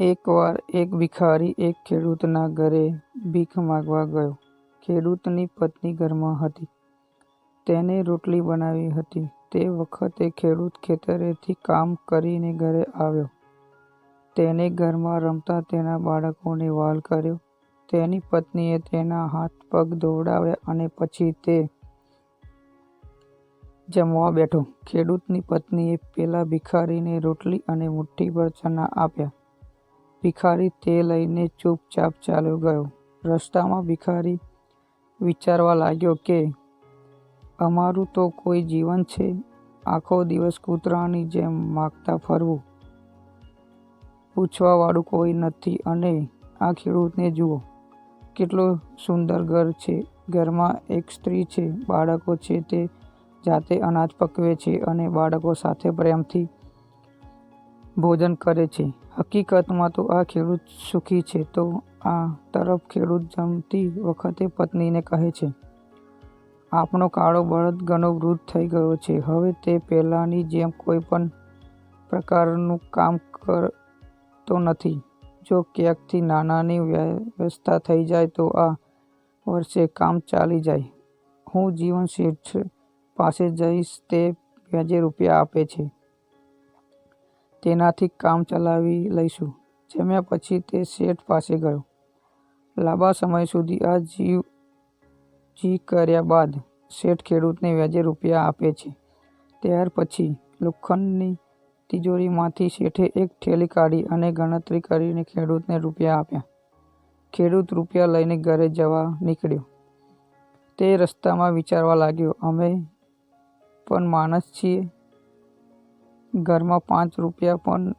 એકવાર એક ભિખારી એક ખેડૂતના ઘરે ભીખ માંગવા ગયો. ખેડૂતની પત્ની ઘરમાં હતી. તેણે રોટલી બનાવી હતી. તે વખતે ખેડૂત ખેતરેથી કામ કરીને ઘરે આવ્યો. તેણે ઘરમાં રમતા તેના બાળકોને વ્હાલ કર્યો. તેની પત્નીએ તેના હાથ-પગ ધોવડાવ્યા અને પછી તે જમવા બેઠો. ખેડૂતની પત્નીએ પેલા ભિખારીને રોટલી અને મુઠ્ઠીભર ચણા આપ્યા. ભિખારી તે લઈને ચૂપચાપ ચાલ્યો ગયો. રસ્તામાં ભિખારી વિચારવા લાગ્યો કે અમારું તો કોઈ જીવન છે? આખો દિવસ કૂતરાની જેમ માગતા ફરવું. પૂછવાવાળું કોઈ નથી અને આ ખેડૂતને જુઓ. કેટલું સુંદર ઘર છે. ઘરમાં એક સ્ત્રી છે, બાળકો છે. તે જાતે અનાજ પકવે છે અને બાળકો સાથે પ્રેમથી ભોજન કરે છે. હકીકતમાં તો આ ખેડૂત સુખી છે. તો આ તરફ ખેડૂત જમતી વખતે પત્નીને કહે છે, આપણો કાળો બળદ ઘણો વૃદ્ધ થઈ ગયો છે. હવે તે પહેલાંની જેમ કોઈ પણ પ્રકારનું કામ કરતો નથી. જો ક્યાંકથી નાનાની વ્યવસ્થા થઈ જાય તો આ વર્ષે કામ ચાલી જાય. હું જીવન શેઠ પાસે જઈશ. તે વ્યાજે રૂપિયા આપે છે. તેનાથી કામ ચલાવી લઈશું. જમ્યા પછી તે શેઠ પાસે ગયો. લાંબા સમય સુધી આ જીવ-જી કર્યા બાદ શેઠ ખેડૂતને વ્યાજે રૂપિયા આપે છે. ત્યાર પછી લોખંડની તિજોરીમાંથી શેઠે એક થેલી કાઢી અને ગણતરી કરીને ખેડૂતને રૂપિયા આપ્યા. ખેડૂત રૂપિયા લઈને ઘરે જવા નીકળ્યો. તે રસ્તામાં વિચારવા લાગ્યો, અમે પણ માણસ છીએ. ઘરમાં પાંચ રૂપિયા પણ